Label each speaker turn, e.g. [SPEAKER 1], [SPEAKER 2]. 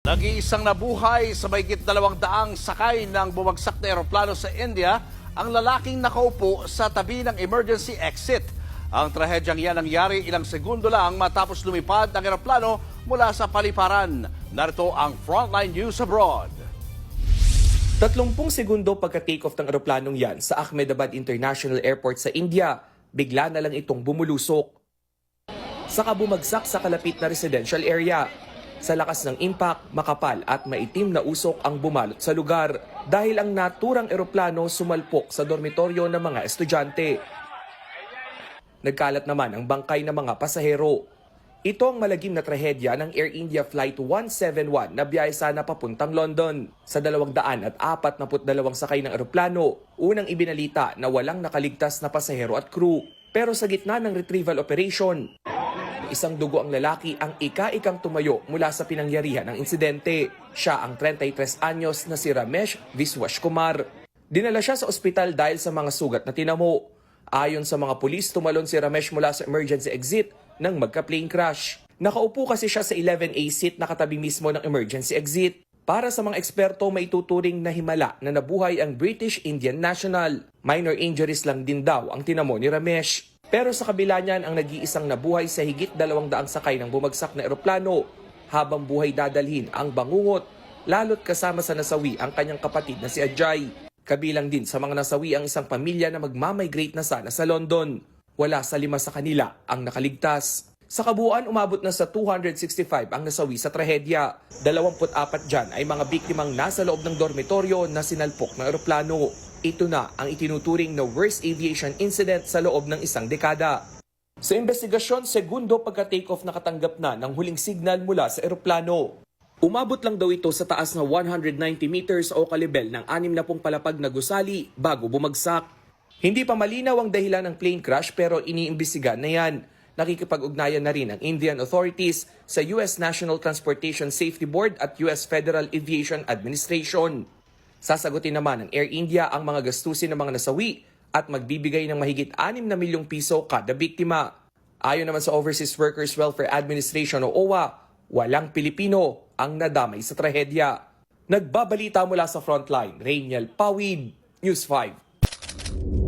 [SPEAKER 1] Nag-iisang nabuhay sa mahigit dalawang daang sakay ng bumagsak na eroplano sa India ang lalaking nakaupo sa tabi ng emergency exit. Ang trahedyang yan nangyari ilang segundo lang matapos lumipad ang eroplano mula sa paliparan. Narito ang Frontline News Abroad.
[SPEAKER 2] 30 segundo pagka-takeoff ng eroplanong yan sa Ahmedabad International Airport sa India, bigla na lang itong bumulusok. Saka bumagsak sa kalapit na residential area. Sa lakas ng impact, makapal at maitim na usok ang bumalot sa lugar dahil ang naturang eroplano sumalpok sa dormitoryo ng mga estudyante. Nagkalat naman ang bangkay ng mga pasahero. Ito ang malagim na trahedya ng Air India Flight 171 na biyahe sana papuntang London. Sa 242 sakay ng eroplano, unang ibinalita na walang nakaligtas na pasahero at crew. Pero sa gitna ng retrieval operation, isang dugo ang lalaki ang ika-ikang tumayo mula sa pinangyarihan ng insidente. Siya ang 33 anyos na si Ramesh Viswash Kumar. Dinala siya sa ospital dahil sa mga sugat na tinamo. Ayon sa mga pulis, tumalon si Ramesh mula sa emergency exit nang magka-plane crash. Nakaupo kasi siya sa 11A seat na katabi mismo ng emergency exit. Para sa mga eksperto, may tuturing na himala na nabuhay ang British Indian national. Minor injuries lang din daw ang tinamo ni Ramesh. Pero sa kabila niyan ang nag-iisang nabuhay sa higit dalawang daang sakay ng bumagsak na eroplano. Habang buhay dadalhin ang bangungot, lalo't kasama sa nasawi ang kanyang kapatid na si Ajay. Kabilang din sa mga nasawi ang isang pamilya na magmamigrate na sana sa London. Wala sa lima sa kanila ang nakaligtas. Sa kabuuan, umabot na sa 265 ang nasawi sa trahedya. 24 dyan ay mga biktimang nasa loob ng dormitoryo na sinalpok ng eroplano. Ito na ang itinuturing na worst aviation incident sa loob ng isang dekada. Sa investigasyon, segundo pagka-takeoff nakatanggap na ng huling signal mula sa eroplano. Umabot lang daw ito sa taas na 190 meters o kalibel ng 60 palapag na gusali bago bumagsak. Hindi pa malinaw ang dahilan ng plane crash pero iniimbestigahan na yan. Nakikipag-ugnayan na rin ang Indian authorities sa US National Transportation Safety Board at US Federal Aviation Administration. Sasagutin naman ng Air India ang mga gastusin ng mga nasawi at magbibigay ng mahigit 6 na milyong piso kada biktima. Ayon naman sa Overseas Workers Welfare Administration o OWA, walang Pilipino ang nadamay sa trahedya. Nagbabalita mula sa frontline, Rainiel Pawid, News 5.